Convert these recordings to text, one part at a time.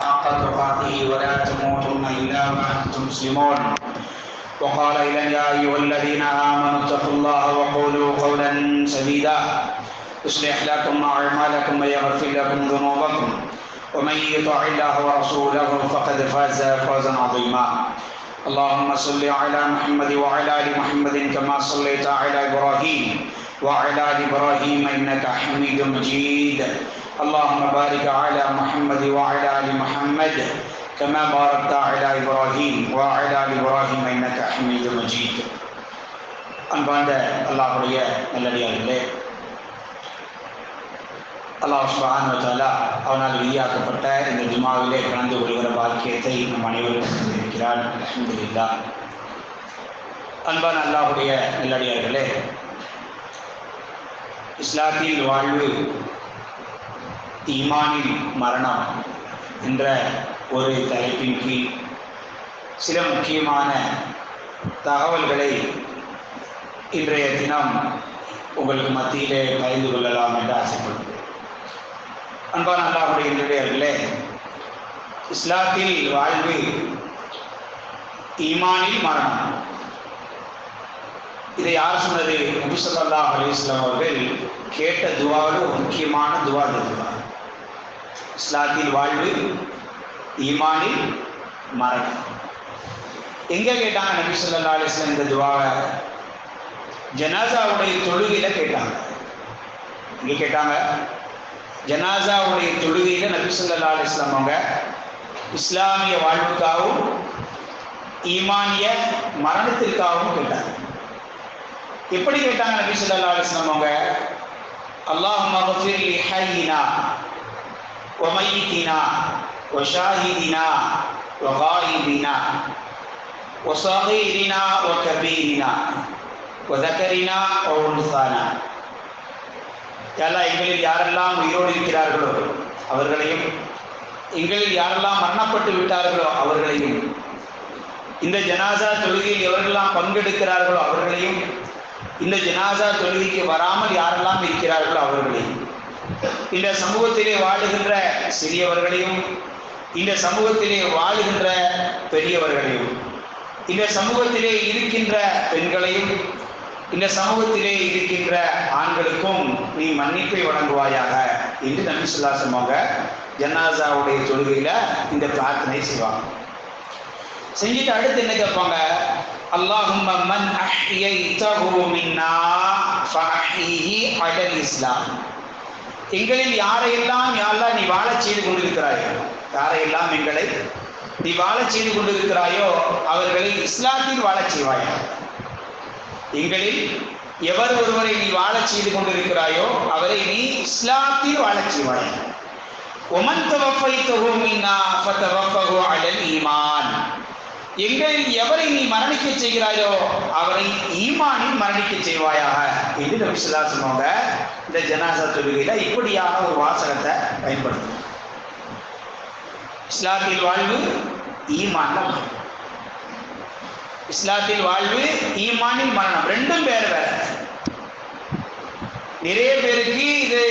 حق تقاته ولا تموتن إلا وأنتم مسلمون. وقال إذا يا أيها الذين آمنوا اتقوا الله وقولوا قولا سديدا. يصلح لكم أعمالكم ويغفر لكم ذنوبكم. ومن يطع الله ورسوله فقد فاز فوزا عظيما. اللهم صل على محمد وعلى آل محمد كما صليت على إبراهيم. وعلى ال ابراهيم انك حميد مجيد اللهم بارك على محمد وعلى ال محمد كما باركت على ابراهيم وعلى ال ابراهيم انك حميد مجيد அன்பார்ந்த அல்லாஹுடைய நல்லடியார்களே அல்லாஹ் சுபான் வச்சாலா அவனால் வெளியாக்கப்பட்ட இந்த ஜுமாவிலே கலந்து கொள்கிற பாக்கியத்தை நம் அனைவரும் இருக்கிறான் அலமதுல்லா அன்பான அல்லாஹுடைய நல்லடியார்களே இஸ்லாத்தில் வாழ்வு ஈமானில் மரணம் என்ற ஒரு தலைப்பின் கீழ் சில முக்கியமான தகவல்களை இன்றைய தினம் உங்களுக்கு மத்தியிலே பகிர்ந்து கொள்ளலாம் என்று ஆசைப்படுகிறேன். அன்பான அல்லாஹுடைய நல்லடியார்களே இஸ்லாத்தில் வாழ்வு ஈமானில் மரணம். இதை யார் சொன்னது? நபிசல்லா அலிஸ்லாம் அவர்கள் கேட்ட துவாவில் ஒரு முக்கியமான துவா இந்த துவா. இஸ்லாத்தில் வாழ்வு ஈமானில் மரணம். எங்கே கேட்டாங்க நபி சொல்லா அலிஸ்லாம் இந்த துவாவை? ஜனாசாவுடைய தொழுகையில் கேட்டாங்க. இங்கே கேட்டாங்க? ஜனாசாவுடைய தொழுகையில் நபி சொல்லா அலிஸ்லாம் அவங்க இஸ்லாமிய வாழ்வுக்காகவும் ஈமானிய மரணத்திற்காகவும் கேட்டாங்க. எப்படி கேட்டாங்க நபி சொல்லா அலிஸ்லாம் அவங்க அல்லாஹ் மகஃபிர் லி ஹையினா وميتنا وشاهدنا وغائبنا وصغيرنا وكبيرنا وذكرنا وأنثانا எல்லாம் எங்களில் யாரெல்லாம் உயிரோடு இருக்கிறார்களோ அவர்களையும் எங்களில் யாரெல்லாம் மரணப்பட்டு விட்டார்களோ அவர்களையும் இந்த ஜனாசா தொழுகையில் எவரெல்லாம் பங்கெடுக்கிறார்களோ அவர்களையும் இந்த ஜனாசா தொழுகைக்கு வராமல் யாரெல்லாம் இருக்கிறார்களோ அவர்களையும் இந்த சமூகத்திலே வாழுகின்ற சிறியவர்களையும் இந்த சமூகத்திலே வாழுகின்ற பெரியவர்களையும் இந்த சமூகத்திலே இருக்கின்ற பெண்களையும் இந்த சமூகத்திலே இருக்கின்ற ஆண்களுக்கும் நீ மன்னிப்பை வழங்குவாயாக என்று நபி சொல்லாசமாக ஜன்னாசாவுடைய தொழுகையில இந்த பிரார்த்தனை செய்வாங்க. செஞ்சுட்டு அடுத்து என்ன கேட்பாங்க? اللهم من أحييته منا ஃபஅஹ்யிஹி على இஸ்லாம் எங்களில் யாரையெல்லாம் யாரெல்லாம் நீ வாழச் செய்து கொண்டிருக்கிறாயோ யாரையெல்லாம் எங்களை நீ வாழச் செய்து கொண்டிருக்கிறாயோ அவர்களை இஸ்லாத்தில் வாழச் செய்வாய்? எங்களில் எவர் ஒருவரை நீ வாழச் செய்து கொண்டிருக்கிறாயோ அவரை நீ இஸ்லாத்தில் வாழச் செய்வாயா? ஒமன் தவஃபைத்தஹு மின்னா ஃபதவஃபஹு அடல் ஈமான். எங்களில் எவரை நீ மரணிக்க செய்கிறாயோ அவரை ஈமானில் மரணிக்க செய்வாயாக. என்று நபி சொல்லா சொன்னாங்க இந்த ஜனாசா தொழுகையில இப்படியாக ஒரு வாசகத்தை பயன்படுத்தும். இஸ்லாத்தில் வாழ்வு ஈமான் இஸ்லாத்தில் வாழ்வு ஈமானில் மரணம். ரெண்டும் வேறு வேற. நிறைய பேருக்கு இது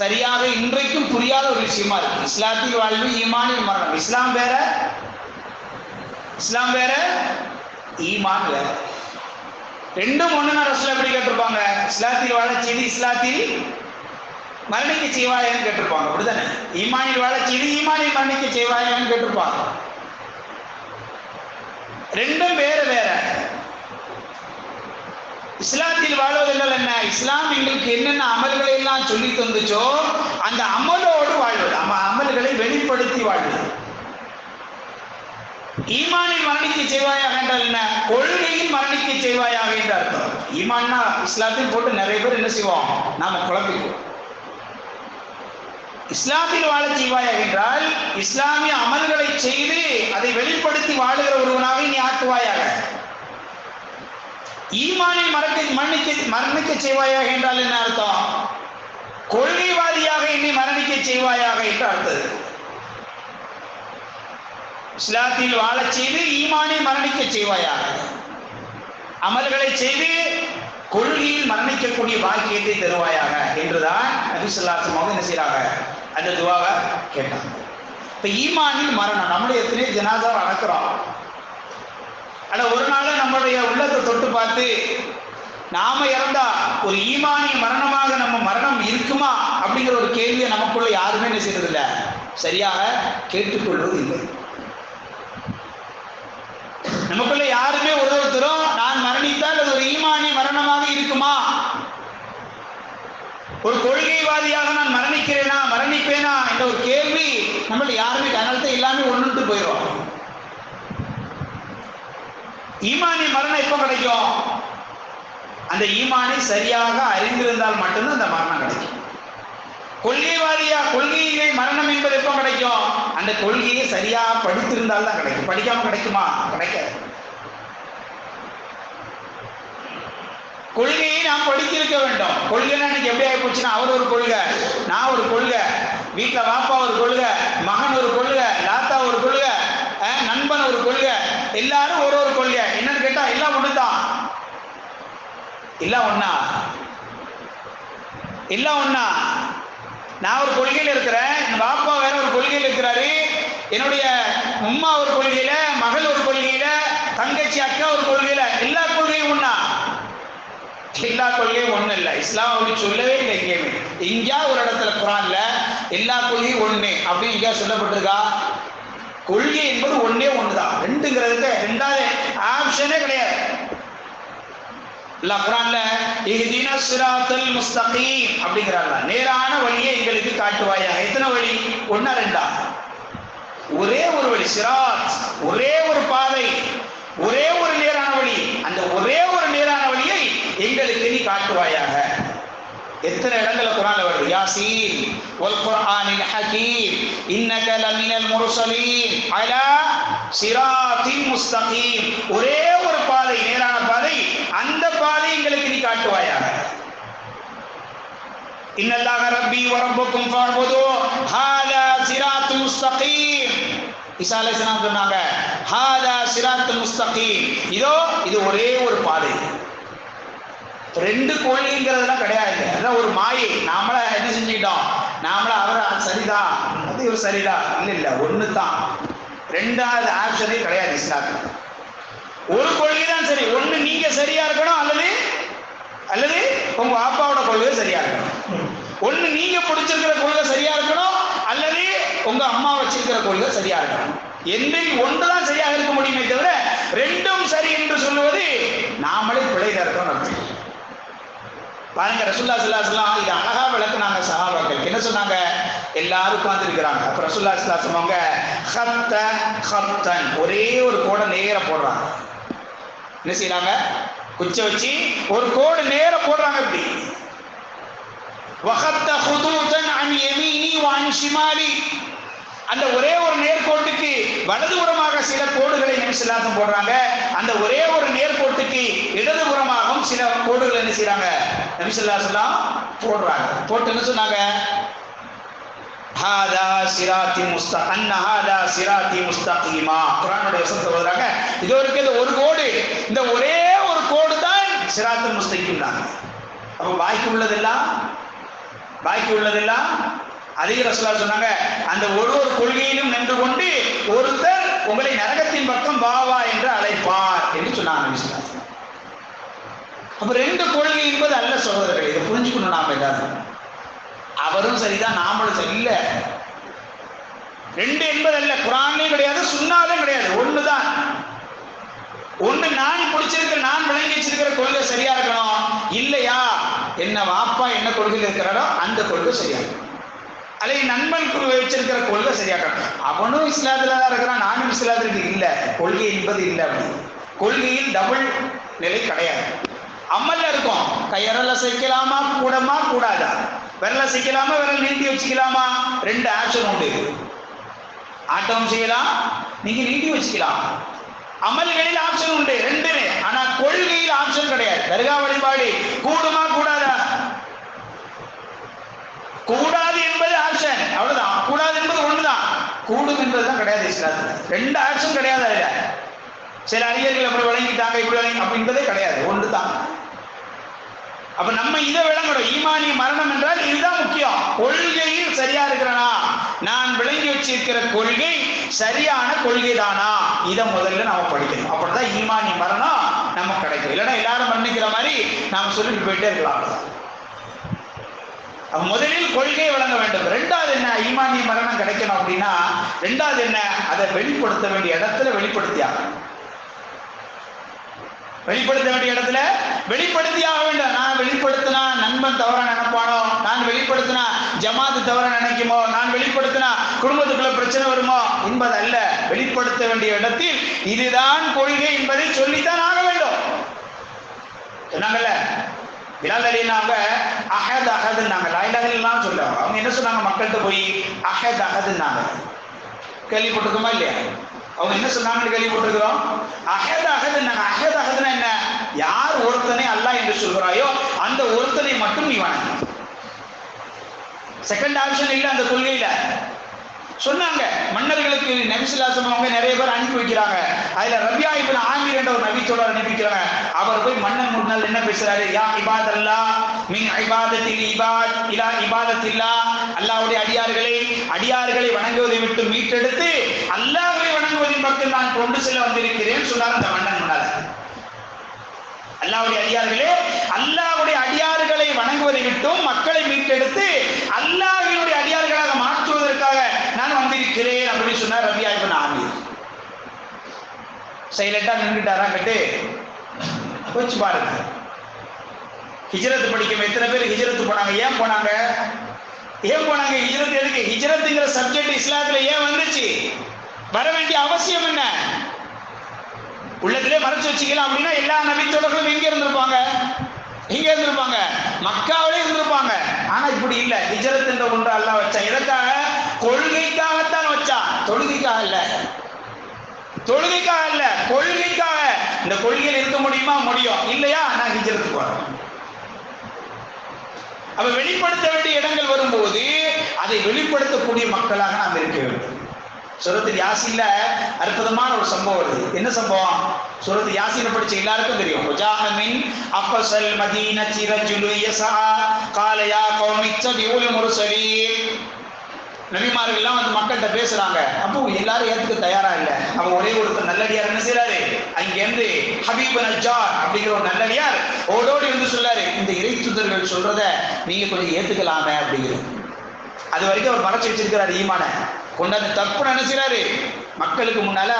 சரியாக இன்றைக்கும் புரியாத ஒரு விஷயமா இருக்கு. இஸ்லாத்தில் வாழ்வு ஈமானில் மரணம். இஸ்லாம் வேற இஸ்லாம் வேற ஈமான் வேற. ரெண்டும் ஒண்ணு ரசூல் எப்படி கேட்டிருப்பாங்க? இஸ்லாத்தில் வாழ இஸ்லாத்தில் மரணிக்க செய்வாயான்னு கேட்டிருப்பாங்க. அப்படிதானே ஈமானில் வாழ ஈமானில் மரணிக்க செய்வாயான்னு கேட்டிருப்பாங்க. ரெண்டும் வேற வேற. இஸ்லாத்தில் வாழ்வதெல்லாம் என்ன? இஸ்லாம் எங்களுக்கு என்னென்ன அமல்களை எல்லாம் சொல்லி தந்துச்சோ அந்த அமலோடு வாழ்வது. அமல்களை வெளிப்படுத்தி வாழ்வது. ஈமானில் மரணிக்க செய்வாயாக என்றால் என்ன? கொள்கையில் மரணிக்க செய்வாயாக என்று அர்த்தம். ஈமான்னா இஸ்லாத்தில் போட்டு நிறைய பேர் என்ன செய்வோம் நாம குழப்பிக்குவோம் இஸ்லாத்தில் வாழ செய்வாயாக என்றால் இஸ்லாமிய அமல்களை செய்து அதை வெளிப்படுத்தி வாழுகிற ஒருவனாக நீ ஆக்குவாயாக. ஈமானில் மறக்க மரணிக்க மரணிக்க செய்வாயாக என்றால் என்ன அர்த்தம்? கொள்கைவாதியாக என்னை மரணிக்க செய்வாயாக என்று அர்த்தம். இஸ்லாத்தில் வாழச் செய்து ஈமானை மரணிக்க செய்வாயாக. அமல்களை செய்து கொள்கையில் மரணிக்கக்கூடிய பாக்கியத்தை தருவாயாக என்றுதான் நபிசுல்லாசமாக என்ன செய்யறாங்க அந்த துவாவை கேட்டாங்க. இப்ப ஈமானில் மரணம் நம்மளுடைய எத்தனையோ ஜனாதாவை அடக்கிறோம். ஆனா ஒரு நாள் நம்மளுடைய உள்ளத்தை தொட்டு பார்த்து நாம இறந்தா ஒரு ஈமானிய மரணமாக நம்ம மரணம் இருக்குமா அப்படிங்கிற ஒரு கேள்வியை நமக்குள்ள யாருமே என்ன செய்யறதில்ல சரியாக கேட்டுக்கொள்வது இல்லை நமக்குள்ள யாருமே ஒரு ஒருத்தரும் நான் மரணித்தால் அது ஒரு ஈமானிய மரணமாக இருக்குமா? ஒரு கொள்கைவாதியாக நான் மரணிக்கிறேனா மரணிப்பேனா என்ற ஒரு கேள்வி நம்மள யாருமே அதனால எல்லாமே ஒன்று போயிடும் ஈமானி மரணம் எப்போ கிடைக்கும்? அந்த ஈமானை சரியாக அறிந்திருந்தால் மட்டும்தான் அந்த மரணம் கிடைக்கும். கொள்கைவாதியா கொள்கையிலே மரணம் என்பது எப்போ கிடைக்கும்? அந்த கொள்கையை சரியா படித்திருந்தால் தான் கிடைக்கும். படிக்காம கிடைக்குமா? கிடைக்காது. கொள்கையை நாம் படித்திருக்க வேண்டும். கொள்கைன்னா இன்னைக்கு எப்படி ஆகி போச்சுன்னா அவர் ஒரு கொள்கை நான் ஒரு கொள்கை வீட்டில் வாப்பா ஒரு கொள்கை மகன் ஒரு கொள்கை தாத்தா ஒரு கொள்கை நண்பன் ஒரு கொள்கை எல்லாரும் ஒரு ஒரு கொள்கை. என்னன்னு கேட்டா எல்லாம் ஒண்ணுதான் எல்லாம் ஒன்னா எல்லாம் ஒன்னா நான் ஒரு கொள்கையில் இருக்கிறேன். என் பாப்பா வேற ஒரு கொள்கையில் இருக்கிறாரு. என்னுடைய உம்மா ஒரு கொள்கையில மகள் ஒரு கொள்கையில தங்கச்சி அக்கா ஒரு கொள்கையில எல்லா கொள்கையும் ஒண்ணா. எல்லா கொள்கையும் ஒண்ணு இல்ல. இஸ்லாம் அப்படி சொல்லவே இல்லை எங்கேயுமே. எங்கேயா ஒரு இடத்துல குரான்ல எல்லா கொள்கையும் ஒண்ணு அப்படின்னு எங்கேயா சொல்லப்பட்டிருக்கா? கொள்கை என்பது ஒன்னே ஒண்ணுதான். ரெண்டுங்கிறதுக்கு ரெண்டாவது ஆப்ஷனே கிடையாது. இல்ல குரான்ல இஹ்தினா சிராத்தல் முஸ்தகீம் அப்படிங்கிறாங்க. நேரான வழியை எங்களுக்கு காட்டுவாயா எத்தனை வழி? ஒண்ணா ரெண்டா? ஒரே ஒரு வழி சிராத். ஒரே ஒரு பாதை. ஒரே ஒரு நேரான வழி. அந்த ஒரே ஒரு நேரான வழியை எங்களுக்கு நீ காட்டுவாயாக. எத்தனை இடங்கள்ல குரான்ல வருது? யாசீன் வல் குர்ஆனில் ஹகீம் இன்னக லமினல் முர்சலீன் அலா சிராத்தின் முஸ்தகீம். ஒரே ஒரு பாதை நேரான பாதை அந்த பாதை எங்களுக்கு நீ காட்டுவாயாக. இன்னல்லாக ரப்பி வரப்புக்கும் ஃபாபுது ஹாதா சிராத்து முஸ்தகீம். ஈசா அலைஹிஸ்ஸலாம் சொன்னாங்க ஹாதா சிராத்து முஸ்தகீம். இதோ இது ஒரே ஒரு பாதை. ரெண்டு கோழிங்கிறதுலாம் கிடையாது அதான் ஒரு மாயை. நாமள என்ன செஞ்சுக்கிட்டோம்? நாமள அவர் சரிதான் அது இவர் சரிதான் இல்லை இல்லை ஒன்று தான் ரெண்டாவது ஆப்ஷனே கிடையாது இஸ்லாத்துக்கு ஒரு கொள்கை தான் சரி. ஒன்று நீங்க சரியா இருக்கணும் அல்லது அல்லது உங்க அப்பாவோட கொள்கை சரியா இருக்கணும். ஒன்று நீங்க பிடிச்சிருக்கிற கொள்கை சரியா இருக்கணும் அல்லது உங்க அம்மா வச்சிருக்கிற கொள்கை சரியா இருக்கணும். எந்தில் ஒன்றுதான் சரியாக இருக்க முடியுமே தவிர ரெண்டும் சரி என்று சொல்லுவது நாமளே பிழை இருக்கோம் அர்த்தம். பாருங்க ரசுல்லா சல்லாஸ்லாம் இது அழகா விளக்குனாங்க சஹாபாக்கள். என்ன சொன்னாங்க? எல்லாரும் உட்கார்ந்துருக்கிறாங்க அப்ப ரசுல்லா சுல்லா சொல்லுவாங்க ஹத்த ஹத்தன். ஒரே ஒரு கோடை நேர போடுறாங்க. என்ன செய்யறாங்க? குச்ச வச்சு ஒரு கோடு நேர போடுறாங்க இப்படி. வஹத்த ஹுதூதன் அன் யமீனி வான் ஷிமாலி. அந்த ஒரே ஒரு நேர்கோட்டுக்கு வலதுபுறமாக சில கோடுகளை நிமிஷலாசம் போடுறாங்க? அந்த ஒரே ஒரு நேர்கோட்டுக்கு இடதுபுறமாகவும் சில கோடுகளை என்ன செய்யறாங்க? நபிசல்லாசலாம் போடுறாங்க. போட்டு என்ன சொன்னாங்க. ஹாதா சிராத்தி முஸ்த அன்ன ஹாதா சிராத்தி முஸ்தகீமா. குரானுடைய வசனத்தை சொல்றாங்க இது இருக்கிறது ஒரு கோடு இந்த ஒரே ஒரு கோடு தான் சிராத்து முஸ்தகீம் தான். அப்போ பாக்கி உள்ளதெல்லாம்? பாக்கி உள்ளதெல்லாம்? அதிக ரசலா சொன்னாங்க அந்த ஒரு ஒரு கொள்கையிலும் நின்று கொண்டு ஒருத்தர் உங்களை நரகத்தின் பக்கம் வா வா என்று அழைப்பார் என்று சொன்னாங்க அப்ப ரெண்டு கொள்கை என்பது அல்ல சகோதரர்கள் இதை புரிஞ்சுக்கணும் நாம எல்லாரும். அவரும் சரிதான் நாமளும் சரி இல்லை ரெண்டு என்பது அல்ல குரானே கிடையாது சுன்னாலும் கிடையாது. ஒண்ணுதான். ஒண்ணு நான் பிடிச்சிருக்க நான் விளங்கி வச்சிருக்கிற கொள்கை சரியா இருக்கணும்? இல்லையா? என்ன வாப்பா என்ன கொள்கையில் இருக்கிறாரோ அந்த கொள்கை சரியா இருக்கணும் அல்லது நண்பன் வச்சிருக்கிற கொள்கை சரியா இருக்கணும் அவனும் இஸ்லாத்துல தான் இருக்கிறான் நானும் இஸ்லாத்துல இல்லை. கொள்கை என்பது இல்லை அப்படி. கொள்கையில் டபுள் நிலை கிடையாது. அமல்ல இருக்கும். கையரல செய்யலாமா கூடமா? கூடாதா? விரல செய்யலாமா விரல் நீட்டி வச்சுக்கலாமா? ரெண்டு ஆப்ஷன் உண்டு. ஆட்டம் செய்யலாம் நீங்க நீட்டி வச்சுக்கலாம். அமல்களில் ஆப்ஷன் உண்டு ரெண்டுமே. ஆனா கொள்கையில் ஆப்ஷன் கிடையாது. தர்கா வழிபாடு கூடுமா கூடாதா? கூடாது என்பது ஆப்ஷன் அவ்வளவுதான். கூடாது என்பது ஒண்ணுதான். கூடும் என்பதுதான் கிடையாது இஸ்லாத்துல. ரெண்டு ஆப்ஷன் கிடையாது அதுல. சில அறிஞர்கள் அப்படி வழங்கிட்டாங்க இப்படி வழங்கி அப்படின்றதே கிடையாது கிடையாது. ஒன்றுதான். அப்ப நம்ம இதை விளங்கணும் ஈமானிய மரணம் என்றால் இதுதான் முக்கியம். கொள்கையில் சரியா இருக்கிறனா? நான் விளங்கி வச்சிருக்கிற கொள்கை சரியான கொள்கை தானா இதை முதல்ல நாம படிக்கணும். அப்படிதான் ஈமானிய மரணம் நமக்கு கிடைக்கும். இல்லைன்னா எல்லாரும் மன்னிக்கிற மாதிரி நாம சொல்லிட்டு போயிட்டே இருக்கலாம் முதலில் கொள்கை வழங்க வேண்டும். ரெண்டாவது என்ன? ஈமானிய மரணம் கிடைக்கணும் அப்படின்னா ரெண்டாவது என்ன? அதை வெளிப்படுத்த வேண்டிய இடத்துல வெளிப்படுத்தி வெளிப்படுத்த வேண்டிய இடத்துல வெளிப்படுத்தியாக வேண்டும். நான் வெளிப்படுத்தினா நண்பன் தவற நினைப்பானோ? நான் வெளிப்படுத்தினா ஜமாத்து தவற நினைக்குமோ? நான் வெளிப்படுத்தினா குடும்பத்துக்குள்ள பிரச்சனை வருமோ? என்பது அல்ல வெளிப்படுத்த வேண்டிய இடத்தில் இதுதான் கொள்கை என்பதை சொல்லித்தான் ஆக வேண்டும். சொன்னாங்கல்ல? பிலால் அலினாங்க அஹத் அஹதுன்னாங்க. லாயிலாகலாம் சொல்லுவாங்க. அவங்க என்ன சொன்னாங்க? மக்கள்கிட்ட போய் அஹத் அஹதுன்னாங்க. கேள்விப்பட்டிருக்கோமா இல்லையா? அவங்க என்ன சொன்னாங்கன்னு கேள்விப்பட்டிருக்கிறோம்? அகத அகது நாங்க அகத அகதுனா என்ன? யார் ஒருத்தனை அல்லாஹ் என்று சொல்கிறாயோ அந்த ஒருத்தனை மட்டும் நீ வாங்க செகண்ட் ஆப்ஷன் இல்லை அந்த கொள்கையில. சொன்னாங்க மன்னர்களுக்கு நபிசுல்லாசம் அவங்க நிறைய பேர் அனுப்பி வைக்கிறாங்க. அதுல ரபியா இப்ப ஆமீர் என்ற ஒரு நபித்தோடர் அனுப்பிக்கிறாங்க. அனுப்பி வைக்கிறாங்க அவர் போய் மன்னன் முன்னால் என்ன பேசுறாரு? யா இபாத் அல்லா மின் இபாதத்தில் இபாத் இலா இபாதத்தில்லா. அல்லாவுடைய அடியார்களை அடியார்களை வணங்குவதை விட்டு மீட்டெடுத்து அல்லாஹ் வணங்குவதின் பக்கம் நான் கொண்டு செல்ல வந்திருக்கிறேன் சொன்னார் அந்த மன்னன் முன்னால் அல்லாஹ்வுடைய அடியார்களே அல்லாவுடைய அடியார்களை வணங்குவதை விட்டும் மக்களை மீட்டெடுத்து அல்லாவினுடைய அடியார்களாக மாற்றுவதற்காக நான் வந்திருக்கிறேன் அப்படின்னு சொன்னார் ரபியா இப்னு ஆமீர். சைலண்டா நின்றுட்டாரா கட்டு? போச்சு பாருங்க. ஹிஜரத்து படிக்கும் எத்தனை பேர் ஹிஜரத்து போனாங்க? ஏன் போனாங்க? ஏன் போனாங்க? ஹிஜரத் எதுக்கு? ஹிஜரத்துங்கிற சப்ஜெக்ட் இஸ்லாத்துல ஏன் வந்துச்சு? வர வேண்டிய அவசியம் என்ன? உள்ளத்திலே மறைச்சு வச்சுக்கலாம் அப்படின்னா எல்லா நபித்தோழர்களும் எங்க இருந்திருப்பாங்க? எங்க இருந்திருப்பாங்க? மக்காவிலே இருந்திருப்பாங்க. ஆனா இப்படி இல்ல. ஹிஜரத் என்ற ஒன்று அல்ல வச்சான். எதற்காக? கொள்கைக்காகத்தான் வச்சான். தொழுகைக்காக இல்ல. தொழுகைக்காக இல்ல. கொள்கைக்காக. இந்த கொள்கையில் இருக்க முடியுமா? முடியும். இல்லையா? நான் ஹிஜரத்துக்கு வரேன் அப்ப வெளிப்படுத்த வேண்டிய இடங்கள் வரும்போது அதை வெளிப்படுத்தக்கூடிய மக்களாக நாம் இருக்க வேண்டும். சுரத்தில் யாசில அற்புதமான ஒரு சம்பவம் வருது. என்ன சம்பவம்? சுரத்து யாசின படிச்ச எல்லாருக்கும் தெரியும். முஜாஹமின் அப்பசல் மதீன சிரஜுலு யசா காலையா கௌமிச்ச பியூல் முருசலீம் நபிமார்கள்லாம் வந்து மக்கள்கிட்ட பேசுறாங்க. அப்போ எல்லாரும் ஏத்துக்க தயாரா இல்ல. அவன் ஒரே ஒருத்தர் நல்லடியார் என்ன செய்யறாரு அங்கிருந்து ஹபீப் நஜார் அப்படிங்கிற ஒரு நல்லடியார் ஓடோடி வந்து சொல்லாரு. இந்த இறை தூதர்கள் சொல்றத நீங்க கொஞ்சம் ஏத்துக்கலாமே அப்படிங்கிறது அது வரைக்கும் அவர் மறைச்சு வச்சிருக்கிறார் ஈமான. கொண்டாந்து தப்பு நினைச்சாரு மக்களுக்கு முன்னால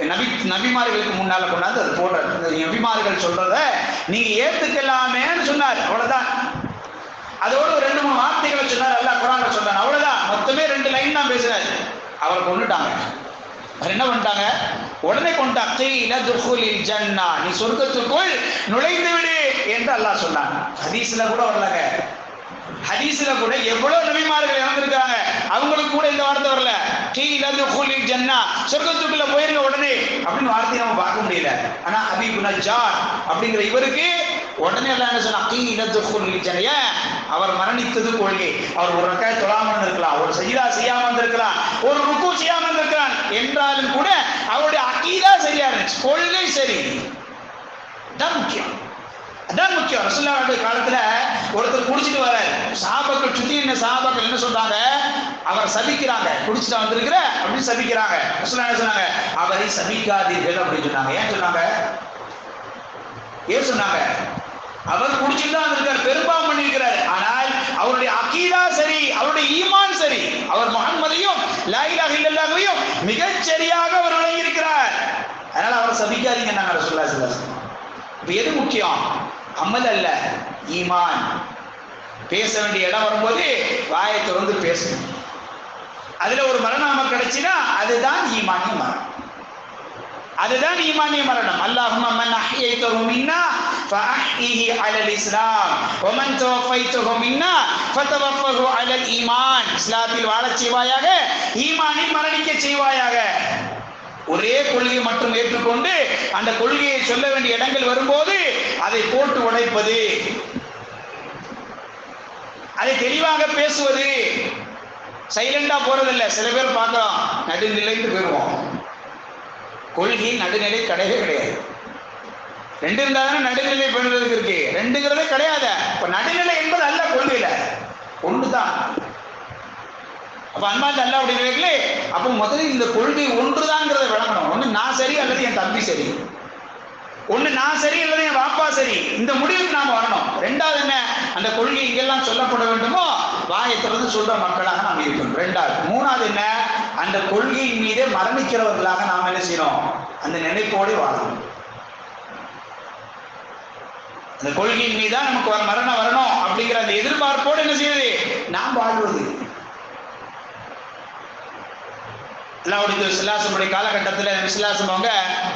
நபி நபிமார்களுக்கு முன்னால கொண்டாந்து அது போடுறாரு நபிமார்கள் சொல்றத நீங்க ஏத்துக்கலாமேன்னு சொன்னார். அவ்வளவுதான். அதோட ஒரு ரெண்டு மூணு வார்த்தைகளை சொன்னார். எல்லாம் குரான்ல சொன்னார் அவ்வளவுதான். மொத்தமே ரெண்டு லைன் தான் பேசுறாரு. அவரை கொண்டுட்டாங்க அவர் என்ன பண்ணிட்டாங்க? உடனே கொண்டாங்க "கீல ஜன்னா நீ சொர்க்கத்துக்குள் நுழைந்து விடு என்று அல்லாஹ் சொன்னான். ஹதீஸ்ல கூட வரலங்க. ஹதீஸ்ல கூட எவ்வளவு நபிமார்கள் அவங்களுக்கு கூட இந்த வார்த்தை வரல. கீழது துஹுலில் ஜன்னா சொர்க்கத்துக்குள்ள போயிருங்க உடனே. அப்படின்னு வார்த்தையை நம்ம பார்க்க முடியல. ஆனா ஹபீப் நஜார் அப்படிங்கிற இவருக்கு உடனே எல்லாம் என்ன சொன்னா கீழது துஹுலில் ஜன்ன அவர் மரணித்தது கொள்கை அவர் ஒரு ரக்காய் தொழாம இருந்திருக்கலாம். ஒரு சஜிதா செய்யாம இருந்திருக்கலாம். ஒரு ருக்கு செய்யாம இருந்திருக்கலாம். என்றாலும் கூட அவருடைய அக்கீதா சரியா இருந்துச்சு. கொள்கை சரி. தான் முக்கியம் அதான் முக்கியம். ரசுல்லாவுடைய காலத்துல ஒருத்தர் குடிச்சிட்டு வராரு. சாபாக்கள் சுத்தி என்ன சாபாக்கள் என்ன சொல்றாங்க? அவரை சபிக்கிறாங்க. குடிச்சிட்டு வந்திருக்கிற அப்படின்னு சபிக்கிறாங்க. ரசுல்லா என்ன சொன்னாங்க? அவரை சபிக்காதீர்கள் அப்படின்னு சொன்னாங்க. ஏன் சொன்னாங்க? ஏன் சொன்னாங்க? அவர் குடிச்சிட்டு தான் இருக்கார் பெரும்பாவம் பண்ணியிருக்கிறார். ஆனால் அவருடைய அகீதா சரி அவருடைய ஈமான் சரி அவர் முகம்மதையும் லாயிலாக இல்லாமையும் மிகச் சரியாக அவர் விளங்கியிருக்கிறார் அதனால அவரை சபிக்காதீங்க நாங்கள் ரசுல்லா சிலாசன் எது முக்கியம்? அமல் அல்ல ஈமான். பேச வேண்டிய இடம் வரும்போது வாயை திறந்து பேசணும் அதுல ஒரு மரணம் நமக்கு கிடைச்சுன்னா அதுதான் ஈமானிய மரணம். அதுதான் ஈமானிய மரணம். அல்லாஹும்ம மன் அஹ்யைதஹு மின்னா ஃபஅஹ்யிஹி அலல் இஸ்லாம். வ மன் தவஃபைதஹு மின்னா ஃபதவஃபஹு அலல் ஈமான். இஸ்லாத்தில் வாழச் செய்வாயாக ஈமானில் மரணிக்க செய்வாயாக. ஒரே கொள்கையை மட்டும் ஏற்றுக்கொண்டு அந்த கொள்கையை சொல்ல வேண்டிய இடங்கள் வரும்போது அதை போட்டு உடைப்பது. அதை தெளிவாக பேசுவது. சைலண்டா போறதில்ல. சில பேர் பார்க்கலாம் நடுநிலைன்னு போயிடுவோம் கொள்கை நடுநிலை கிடையவே கிடையாது. ரெண்டு இருந்தா தானே நடுநிலை பெறுவதற்கு இருக்கு. ரெண்டுங்கிறதே கிடையாது. இப்ப நடுநிலை என்பது அல்ல கொள்கையில. ஒண்ணுதான். அப்ப அன்பாந்த அல்லாவுடைய வேர்களே அப்போ முதல்ல இந்த கொள்கை ஒன்றுதாங்கிறத விளங்கணும். ஒண்ணு நான் சரி அல்லது என் தம்பி சரி. ஒண்ணு நான் சரி அல்லது என் வாப்பா சரி. இந்த முடிவுக்கு நாம வரணும். ரெண்டாவது என்ன? அந்த கொள்கை எங்கெல்லாம் சொல்லப்பட வேண்டுமோ? வாயை சொல்ற மக்களாக நாம் இருக்கணும். ரெண்டாவது. மூணாவது என்ன? அந்த கொள்கையின் மீதே மரணிக்கிறவர்களாக நாம் என்ன செய்யணும்? அந்த நினைப்போடு வாழணும். அந்த கொள்கையின் மீது தான் நமக்கு மரணம் வரணும் அப்படிங்கிற அந்த எதிர்பார்ப்போடு என்ன செய்யுது நாம் வாழ்வது. அல்லாவுடைய சிலாசமுடைய காலகட்டத்தில் விசிலாசம் அவங்க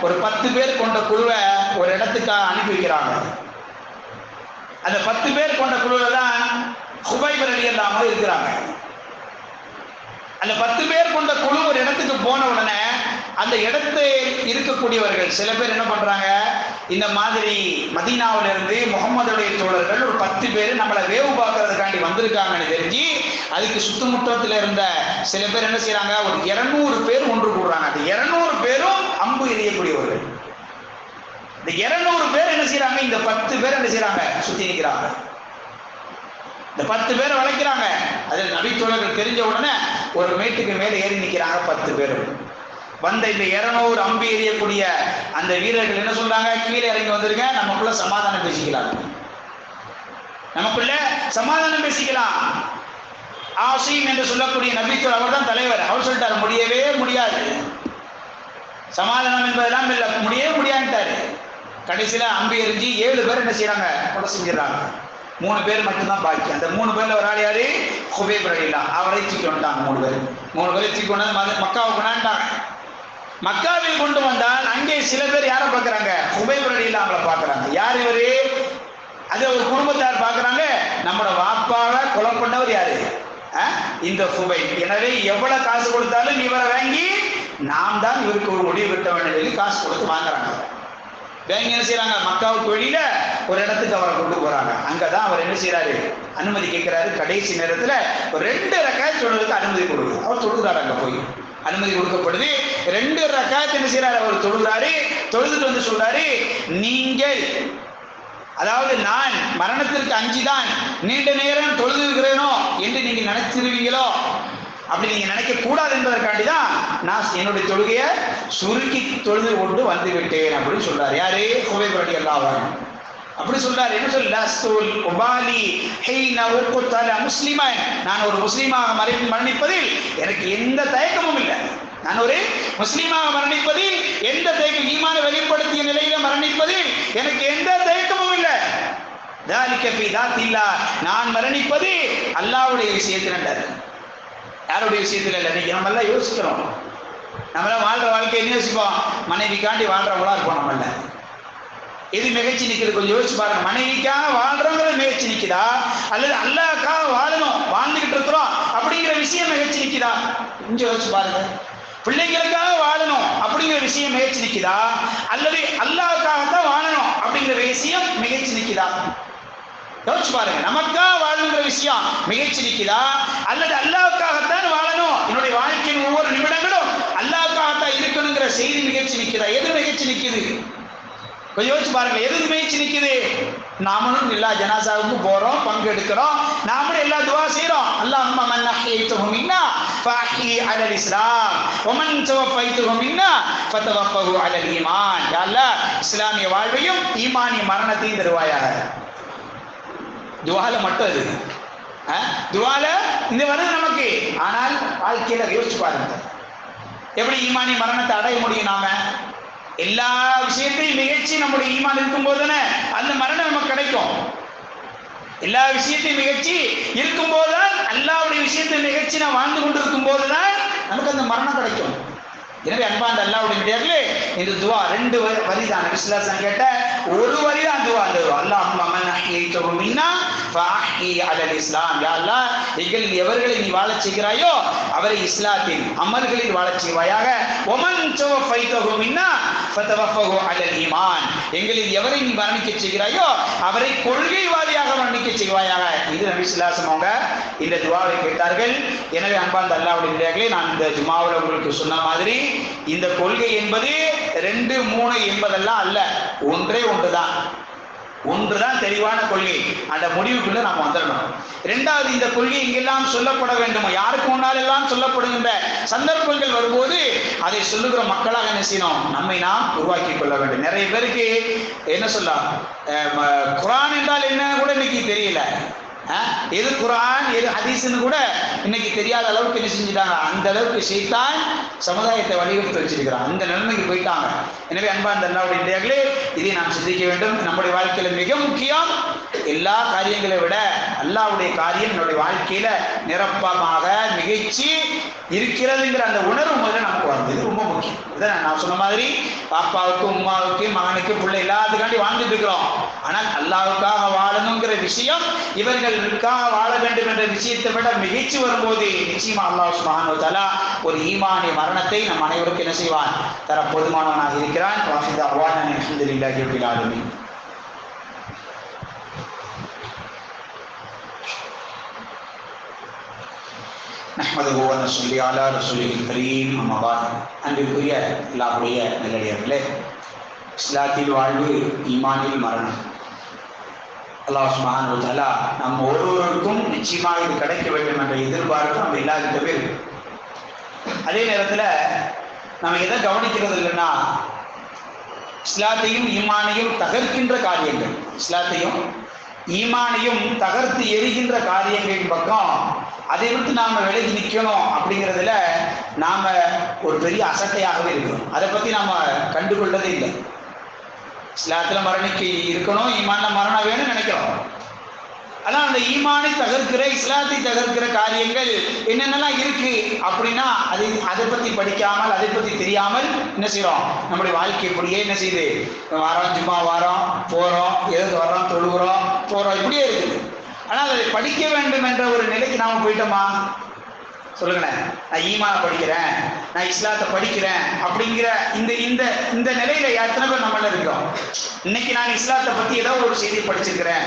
ஒரு பத்து பேர் கொண்ட குழுவை ஒரு இடத்துக்கு அனுப்பி வைக்கிறாங்க. அந்த பத்து பேர் கொண்ட குழுவில் தான் ஹுபைபர் அலி அல்லாமல் இருக்கிறாங்க. அந்த பத்து பேர் கொண்ட குழு ஒரு இடத்துக்கு போன உடனே அந்த இடத்து இருக்கக்கூடியவர்கள் சில பேர் என்ன பண்றாங்க? இந்த மாதிரி மதீனாவுல இருந்து முகமதுடைய தோழர்கள் ஒரு பத்து பேர் நம்மளை வேவு பார்க்கறதுக்காண்டி வந்திருக்காங்கன்னு தெரிஞ்சு அதுக்கு சுத்துமுட்டத்தில் இருந்த சில பேர் என்ன செய்யறாங்க ஒரு இருநூறு பேர் ஒன்று கூடுறாங்க. அந்த இருநூறு பேரும் அம்பு எரியக்கூடியவர்கள் இந்த இருநூறு பேர் என்ன செய்யறாங்க இந்த பத்து பேர் என்ன செய்யறாங்க சுத்தி நிற்கிறாங்க இந்த பத்து பேரை வளைக்கிறாங்க. அதில் நபித்தோழர்கள் தெரிஞ்ச உடனே ஒரு மேட்டுக்கு மேலே ஏறி நிற்கிறாங்க பத்து பேர் வந்த இந்த இருநூறு அம்பு எறியக்கூடிய அந்த வீரர்கள் என்ன சொல்றாங்க? கீழே இறங்கி வந்திருக்க நமக்குள்ள சமாதானம் பேசிக்கலாம். நமக்குள்ள சமாதானம் பேசிக்கலாம். ஆசீம் என்று சொல்லக்கூடிய நபித்தூர் அவர் தான் தலைவர். அவர் சொல்லிட்டார் முடியவே முடியாது. சமாதானம் என்பதெல்லாம் இல்ல முடியவே முடியாதுட்டாரு கடைசியில அம்பு எரிஞ்சு ஏழு பேர் என்ன செய்யறாங்க கொலை செஞ்சிடறாங்க. மூணு பேர் மட்டும்தான் பாக்கி. அந்த மூணு பேர்ல ஒரு ஆள் யாரு? ஹுபேப் ரலிலா அவரை தூக்கி வந்துட்டாங்க மூணு பேர். மூணு பேரை தூக்கி கொண்டாந்து மக்காவுக்கு கொண்டாண்டாங்க மக்காவில் கொண்டு வந்தால் அங்கே சில பேர் யாரை பார்க்கறாங்க? ஹுபைப் இல்லாமல அவங்கள பார்க்கறாங்க. யார் இவரு? அது ஒரு குடும்பத்தார் பார்க்கறாங்க. நம்மளோட வாப்பாவை கொலை பண்ணவர் யாரு? இந்த சுவை எனவே எவ்வளவு காசு கொடுத்தாலும் இவரை வாங்கி நாம் தான் இவருக்கு ஒரு முடிவு கட்ட வேண்டும் சொல்லி காசு கொடுத்து வாங்குறாங்க. வேங்க என்ன செய்யறாங்க மக்காவுக்கு வெளியில ஒரு இடத்துக்கு அவரை கொண்டு போறாங்க. அங்கதான் அவர் என்ன செய்யறாரு அனுமதி கேட்கிறாரு. கடைசி நேரத்துல ஒரு ரெண்டு ரக்காயத் தொழுவதுக்கு அனுமதி கொடுக்குது அவர் தொழுகிறாரு அங்க போய். அனுமதி கொடுக்கப்படுது. ரெண்டு ரக்காயத் என்ன செய்யறாரு அவர் தொழுகிறாரு தொழுதுட்டு வந்து சொல்றாரு நீங்கள் அதாவது நான் மரணத்திற்கு அஞ்சுதான் நீண்ட நேரம் தொழுது இருக்கிறேனோ என்று நீங்க நினைச்சிருவீங்களோ? அப்படி நீங்க நினைக்க கூடாது என்பதற்காண்டி தான் நான் என்னுடைய தொழுகையை சுருக்கி தொழுது கொண்டு வந்து விட்டேன் அப்படின்னு சொல்றாரு. யாரு? குவைபரடி வரணும் அப்படி சொல்றாரு என்ன சொல்ல லஸ்துல் உபாலி ஹைன உக்குத்தல முஸ்லிமாய் நான் ஒரு முஸ்லீமாக மறை மரணிப்பதில் எனக்கு எந்த தயக்கமும் இல்லை. நான் ஒரு முஸ்லீமாக மரணிப்பதில் எந்த தயக்கம் ஈமான வெளிப்படுத்திய நிலையில மரணிப்பதில் எனக்கு எந்த தயக்கமும் இல்லை. நான் மரணிப்பது அல்லாவுடைய விஷயத்தில் யாருடைய விஷயத்தில் இல்லை இன்னைக்கு நம்ம எல்லாம் யோசிக்கிறோம். நம்மளாம் வாழ்ற வாழ்க்கையை என்ன யோசிப்போம்? மனைவிக்காண்டி வாழ்றவங்களா இருப்போம் நம்மள எது மிகச்சி நிற்கிறது கொஞ்சம் யோசிச்சு பாருங்க. மனைவிக்காக வாழ்றவங்களை மிகச்சி நிற்கிறா அல்லது அல்லாக்காக வாழணும் வாழ்ந்துகிட்டு இருக்கிறோம் அப்படிங்கிற விஷயம் மிகச்சி நிற்கிறா கொஞ்சம் யோசிச்சு பாருங்க. பிள்ளைங்களுக்காக வாழணும் அப்படிங்கிற விஷயம் மிகச்சி நிற்குதா அல்லது அல்லாவுக்காகத்தான் வாழணும் அப்படிங்கிற விஷயம் மிகச்சி நிற்கிறா யோசிச்சு பாருங்க. நமக்காக வாழணுங்கிற விஷயம் மிகச்சி நிற்குதா அல்லது அல்லாவுக்காகத்தான் வாழணும். என்னுடைய வாழ்க்கையின் ஒவ்வொரு நிமிடங்களும் அல்லாவுக்காகத்தான் இருக்கணுங்கிற செய்தி மிகச்சி நிற்கிறா எது மிகச்சி நிற்குது கொஞ்சம் யோசிச்சு பாருங்க எது மேய்ச்சி நிற்குது நாமளும் எல்லா ஜனாசாவுக்கு போறோம் பங்கு எடுக்கிறோம். நாமளும் எல்லா துவா செய்யறோம் அல்லாஹ் அம்மா மன் அஹ்யைத்துஹு மின்னா ஃபஅஹ்யி அலல் இஸ்லாம். வமன் தவஃபைத்துஹு மின்னா ஃபதவஃபஹு அலல் ஈமான். யா அல்லாஹ் இஸ்லாமிய வாழ்வையும் ஈமானிய மரணத்தையும் தருவாயாக. துவால மட்டும் அது. துவால இந்த வருது நமக்கு. ஆனால் வாழ்க்கையில யோசிச்சு பாருங்க. எப்படி ஈமானி மரணத்தை அடைய முடியும் நாம? எல்லா விஷயத்தையும் நிகழ்ச்சி நம்முடைய ஈமான் இருக்கும்போது தானே அந்த மரணம் நமக்கு கிடைக்கும். எல்லா விஷயத்தையும் நிகழ்ச்சி இருக்கும்போதுதான் அல்லாவுடைய விஷயத்தை நிகழ்ச்சி நான் வாழ்ந்து கொண்டு இருக்கும் போதுதான் நமக்கு அந்த மரணம் கிடைக்கும். எனவே அன்பாந்த அல்லாவுடைய பேர்ல இந்த துவா ரெண்டு வரி- வரி தான் விசுவாசம் கேட்ட ஒரு வரி தான் துவா அந்த அல்லாஹ் மமன் அஹ்யைத்துஹு மின்னா ஃபஅஹ்யி அலல் இஸ்லாம். யா அல்லாஹ் எங்கள் எவர்களை நீ வாழச் செய்கிறாயோ அவரை இஸ்லாத்தின் அமல்களில் வாழச் செய்வாயாக. ஒமன் தவஃபைத்துஹு மின்னா ஃபதவஃபஹு அலல் ஈமான். எங்களில் எவரை நீ மரணிக்க செய்கிறாயோ அவரை கொள்கைவாதியாக மரணிக்க செய்வாயாக. இது நபி சுல்லாசம் அவங்க இந்த துவாவை கேட்டார்கள். எனவே அன்பாந்த அல்லாவுடைய நான் இந்த ஜுமாவில் உங்களுக்கு சொன்ன மாதிரி இந்த கொள்கை என்பது ரெண்டு மூணு என்பதெல்லாம் அல்ல. ஒன்றே ஒன்றுதான். ஒன்றுதான் தெளிவான கொள்கை. அந்த முடிவுக்குள்ள நாம் வந்துடணும். இரண்டாவது இந்த கொள்கை எங்கெல்லாம் சொல்லப்பட வேண்டுமோ. யாருக்கு முன்னாலெல்லாம் சொல்லப்படுகின்ற சந்தர்ப்பங்கள் வரும்போது அதை சொல்லுகிற மக்களாக என்ன செய்யணும்? நம்மை நாம் உருவாக்கி கொள்ள வேண்டும். நிறைய பேருக்கு என்ன சொல்லலாம்? குரான் என்றால் என்ன கூட இன்னைக்கு தெரியல. எது குரான் எது ஹதீஸ்னு கூட இன்னைக்கு தெரியாத அளவுக்கு என்ன செஞ்சுட்டாங்க? அந்த அளவுக்கு செய்தான் சமுதாயத்தை வழிவகுத்து வச்சிருக்கிறான். அந்த நிலைமைக்கு போயிட்டாங்க. எனவே அன்பார்ந்த அல்லாவுடைய இந்தியாக்களே இதை நாம் சிந்திக்க வேண்டும். நம்முடைய வாழ்க்கையில மிக முக்கியம் எல்லா காரியங்களை விட அல்லாவுடைய காரியம் நம்முடைய வாழ்க்கையில நிரப்பமாக மிகச்சி இருக்கிறதுங்கிற அந்த உணர்வு முதல்ல நமக்கு வருது இது ரொம்ப முக்கியம். இதான் நான் சொன்ன மாதிரி பாப்பாவுக்கு உமாவுக்கு மகனுக்கு பிள்ளை எல்லாத்துக்காண்டி வாழ்ந்துட்டு இருக்கிறோம். ஆனால் அல்லாவுக்காக வாழணுங்கிற விஷயம் இவர்களுக்காக வாழ வேண்டும் என்ற விஷயத்தை விட மிகைச்சு வரும்போது நிச்சயமா அல்லாஹ் சுப்ஹானஹு தலா ஒரு ஈமானிய மரணத்தை நம் அனைவருக்கும் என்ன செய்வான்? தர போதுமானவனாக இருக்கிறான். வாசித அவான் அல்ஹம்துலில்லாஹி ரப்பில் ஆலமீன். நஹ்மதுஹு வ நஸல்லி அலா ரசூலில் கரீம் அம்மா பாத். அன்பிற்குரிய அல்லாஹ்வுடைய நல்லடியார்களே இஸ்லாத்தில் வாழ்வு ஈமானில் மரணம். அல்லாஹ் சுப்ஹானஹு வ நம் நிச்சயமாக இது கிடைக்க வேண்டும் என்ற எதிர்பார்ப்பு நம்ம எல்லாருக்கிட்டவே இருக்கு. அதே நேரத்தில் நம்ம எதை கவனிக்கிறது இல்லைன்னா இஸ்லாத்தையும் ஈமானையும் தகர்க்கின்ற காரியங்கள். இஸ்லாத்தையும் ஈமானையும் தகர்த்து எரிகின்ற காரியங்களின் பக்கம் அதை விட்டு நாம விலகி நிற்கணும் அப்படிங்கிறதுல நாம ஒரு பெரிய அசட்டையாகவே இருக்கிறோம் அதை பத்தி நாம கண்டுகொள்ளதே இல்லை. இஸ்லாத்துல மரணிக்கு இருக்கணும் ஈமான்ல மரணம் வேணும்னு நினைக்கிறோம். ஆனா அந்த ஈமானை தகர்க்கிற இஸ்லாத்தை தகர்க்கிற காரியங்கள் என்னென்னலாம் இருக்கு அப்படின்னா அதை அதை பத்தி படிக்காமல் அதை பத்தி தெரியாமல் என்ன செய்கிறோம் நம்முடைய வாழ்க்கை இப்படியே என்ன செய்யுது? வாரம் சும்மா வாரம் போறோம் எழுந்து வர்றோம் தொழுகிறோம் போறோம் இப்படியே இருக்குது. ஆனால் அதை படிக்க வேண்டும் என்ற ஒரு நிலைக்கு நாம போயிட்டோமா? சொல்லுங்களேன். நான் ஈமான படிக்கிறேன் நான் இஸ்லாத்தை படிக்கிறேன் அப்படிங்கிற இந்த இந்த இந்த நிலையில எத்தனை பேர் நம்மள இருக்கிறோம் இன்னைக்கு நான் இஸ்லாத்தை பத்தி ஏதோ ஒரு செய்தியை படிச்சிருக்கிறேன்.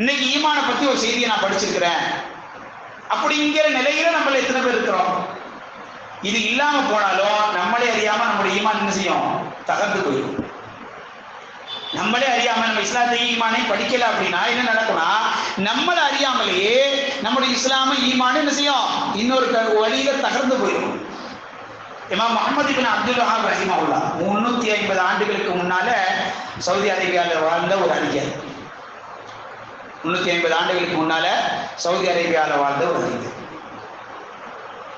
இன்னைக்கு ஈமானை பத்தி ஒரு செய்தியை நான் படிச்சிருக்கிறேன். அப்படிங்கிற நிலையில நம்மள எத்தனை பேர் இருக்கிறோம்? இது இல்லாம போனாலும் நம்மளே அறியாம நம்மளுடைய ஈமான் என்ன செய்யும்? தகர்ந்து போயிடும். நம்மளே அறியாமல் நம்ம இஸ்லாத்தை ஈமானை படிக்கல அப்படின்னா என்ன நடக்கும்னா நம்மளை அறியாமலேயே நம்முடைய இஸ்லாம ஈமான் என்ன செய்யும்? இன்னொரு வழியில தகர்ந்து போயிடும். இமாம் முகமது பின் அப்துல் வஹாப் ரஹிமவுல்லா முன்னூத்தி ஐம்பது ஆண்டுகளுக்கு முன்னால சவுதி அரேபியாவில் வாழ்ந்த ஒரு அறிஞர். முன்னூத்தி ஐம்பது ஆண்டுகளுக்கு முன்னால சவுதி அரேபியாவில் வாழ்ந்த ஒரு அறிஞர்.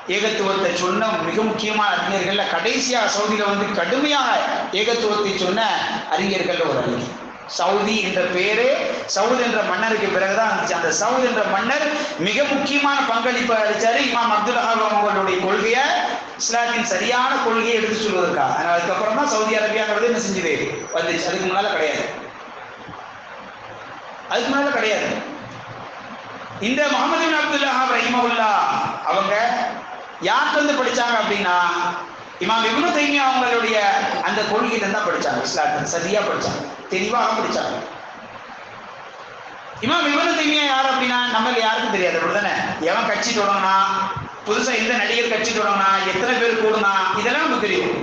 ஏகத்துவத்தை சொன்ன மிக முக்கியமான அறிஞர்கள்ல கடைசியாக சவுதியில் வந்து கடுமையாக ஏகத்துவத்தை சொன்ன அறிஞர்கள் ஒரு அறிஞர். சவுதி என்ற பெயரே சவுத் என்ற மன்னருக்கு பிறகுதான் இருந்துச்சு அந்த சவுத் என்ற மன்னர் மிக முக்கியமான பங்களிப்பு அளிச்சாரு இமாம் அப்துல் வஹாப் கொள்கையை இஸ்லாத்தின் சரியான கொள்கையை எடுத்து சொல்வதற்காக. ஆனா அதுக்கப்புறம் தான் சவுதி அரேபியாங்கிறது என்ன செஞ்சது? வந்துச்சு. அதுக்கு முன்னால கிடையாது. அதுக்கு முன்னால கிடையாது. இந்த முகமது அப்துல்லா ரஹிமவுல்லா அவங்க யார்கிட்ட இருந்து படிச்சாங்க அப்படின்னா இமாம் இப்னு தைமியா அவங்களுடைய அந்த கொள்கையில தான் படிச்சாங்க இஸ்லாத்துல சரியா படிச்சாங்க தெளிவாக படிச்சாங்க. இமாம் இப்னு தைமியா யார் அப்படின்னா நம்மள யாருக்கும் தெரியாது அப்படிதானே எவன் கட்சி தொடங்கினா புதுசா எந்த நடிகர் கட்சி தொடங்கினா எத்தனை பேர் கூடுனா இதெல்லாம் நமக்கு தெரியும்.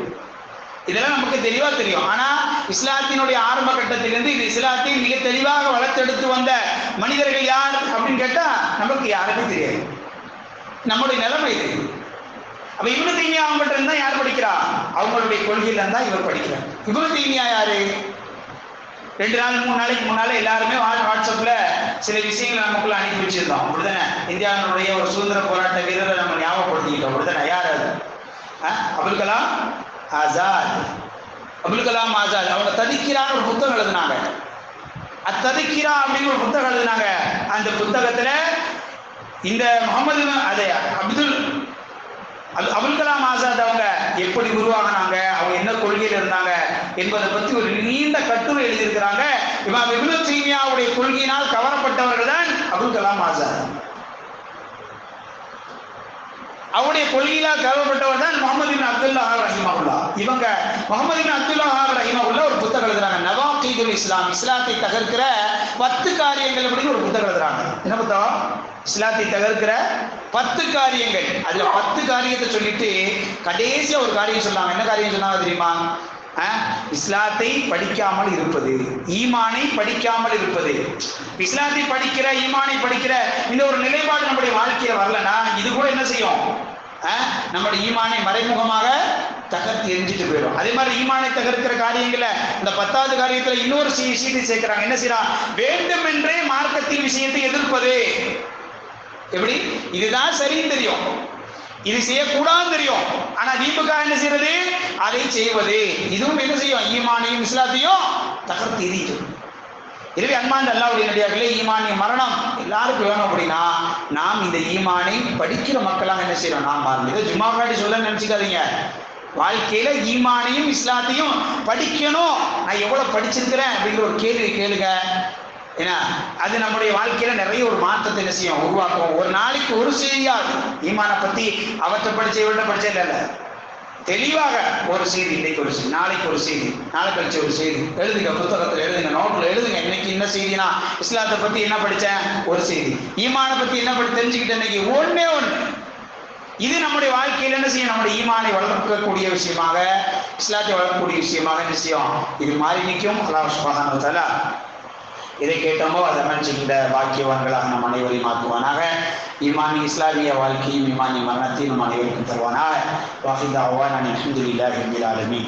இதெல்லாம் நமக்கு தெளிவா தெரியும். ஆனா இஸ்லாத்தினுடைய ஆரம்ப கட்டத்திலிருந்து இது இஸ்லாத்தை மிக தெளிவாக வளர்த்தெடுத்து வந்த மனிதர்கள் யார் அப்படின்னு கேட்டா நமக்கு யாருக்கும் தெரியாது. நம்முடைய நிலைமை தெரியும் அப்ப இவனு தீமியா அவங்கள்ட்ட இருந்தா யார் படிக்கிறா? அவங்களுடைய கொள்கையில இருந்தா இவர் படிக்கிறார். இவனு தீமியா யாரு? ரெண்டு நாள் மூணு நாளைக்கு முன்னால எல்லாருமே வா- வாட்ஸ்அப்ல சில விஷயங்களை நமக்குள்ள அனுப்பி வச்சிருந்தோம். அப்படிதானே இந்தியாவினுடைய ஒரு சுதந்திர போராட்ட வீரரை நம்ம ஞாபகப்படுத்திக்கிட்டோம். அப்படிதானே யார் அது? அப்துல் கலாம்? ஆசாத். அப்துல் கலாம் ஆசாத். அவங்க ததிக்கிறான்னு ஒரு புத்தகம் எழுதினாங்க. அத்ததிக்கிறா அப்படின்னு ஒரு புத்தகம் எழுதினாங்க. அந்த புத்தகத்துல இந்த முகமது அது அப்துல் அல் அபுல்கலாம் ஆசாத் அவங்க எப்படி உருவாகினாங்க அவங்க என்ன கொள்கையில் இருந்தாங்க என்பதை பற்றி ஒரு நீண்ட கட்டுரை எழுதியிருக்கிறாங்க. இமாம் இப்னு தீமியாவுடைய கொள்கையினால் கவரப்பட்டவர்கள் தான் அபுல் கலாம் ஆசாத். அவருடைய கொள்கையினால் கவரப்பட்டவர் தான் முகமது பின் அப்துல்லா ரஹிமவுல்லா இவங்க முகமது பின் அப்துல்லா ரஹிமவுல்லா ஒரு புத்தகம் எழுதுறாங்க. நவாக்கீதுல் இஸ்லாம் இஸ்லாத்தை தகர்க்கிற பத்து காரியங்கள் அப்படின்னு ஒரு புத்தகம் எழுதுறாங்க. என்ன புத்தகம்? இஸ்லாத்தை தகர்க்கிற பத்து காரியங்கள். அதுல பத்து காரியத்தை சொல்லிட்டு கடைசியா ஒரு காரியம் சொன்னாங்க. என்ன காரியம் சொன்னாங்க தெரியுமா? இஸ்லாத்தை படிக்காமல் இருப்பது. ஈமானை படிக்காமல் இருப்பது. இஸ்லாத்தை படிக்கிற ஈமானை படிக்கிற இந்த ஒரு நிலைப்பாடு நம்முடைய வாழ்க்கையில வரலன்னா இது கூட என்ன செய்யும்? நம்முடைய ஈமானை மறைமுகமாக தகர்த்து எரிஞ்சிட்டு போயிடும். அதே மாதிரி ஈமானை தகர்க்கிற காரியங்கள இந்த பத்தாவது காரியத்துல இன்னொரு சி- விஷயத்தை சேர்க்கிறாங்க. என்ன செய்யறான் வேண்டுமென்றே மார்க்கத்தின் விஷயத்தை எதிர்ப்பது. எப்படி? இதுதான் சரின்னு தெரியும். இது செய்யக்கூடாதுன்னு தெரியும். ஆனா வீம்புக்காக என்ன செய்யறது? அதை செய்வது. இதுவும் என்ன செய்யும்? ஈமானையும் இஸ்லாத்தையும் தகர்த்து எரிக்கும் எனவே அன்பான் அல்லாவுடைய நடிகார்களே ஈமானிய மரணம். எல்லாருக்கும் வேணும் அப்படின்னா நாம் இந்த ஈமானை படிக்கிற மக்களாக என்ன செய்யறோம்? நாம் மாறணும். இதை ஜும்மா காட்டி சொல்ல நினைச்சுக்காதீங்க. வாழ்க்கையில ஈமானையும் இஸ்லாத்தையும் படிக்கணும். நான் எவ்வளவு படிச்சிருக்கிறேன் அப்படிங்கிற ஒரு கேள்வி கேளுங்க. ஏன்னா அது நம்முடைய வாழ்க்கையில நிறைய ஒரு மாற்றத்தை என்ன செய்யும்? உருவாக்கும். ஒரு நாளைக்கு ஒரு செய்தியாவது. ஈமான பத்தி அவற்றை படிச்ச இவர்கிட்ட படிச்ச இல்ல தெளிவாக ஒரு செய்தி இன்னைக்கு ஒரு செய்தி நாளைக்கு ஒரு செய்தி நாளை கழிச்சு ஒரு செய்தி. எழுதுங்க புத்தகத்தில் எழுதுங்க நோட்டில் எழுதுங்க. இன்னைக்கு என்ன செய்தினா இஸ்லாத்தை பத்தி என்ன படித்தேன் ஒரு செய்தி. ஈமான பத்தி என்ன படி தெரிஞ்சுக்கிட்டேன் இன்னைக்கு ஒண்ணே ஒன்று இது நம்முடைய வாழ்க்கையில் என்ன செய்யும்? நம்முடைய ஈமானை வளர்க்கக்கூடிய விஷயமாக இஸ்லாத்தை வளர்க்கக்கூடிய விஷயமாக என்ன செய்யும்? இது மாறி நிற்கும். அல்லாஹ் சுப்ஹானஹு இதை கேட்டோமோ அதை அமைச்சுக்கிட்ட வாக்கியவான்களாக நம் அனைவரையும் ஆக்குவானாக. ஈமானி இஸ்லாமிய வாழ்க்கையும் ஈமானி மரணத்தையும் நம் அனைவருக்கும் தருவானாக. வாஹிதாவான் அவான் அலமதுல்லாஹி ரபில்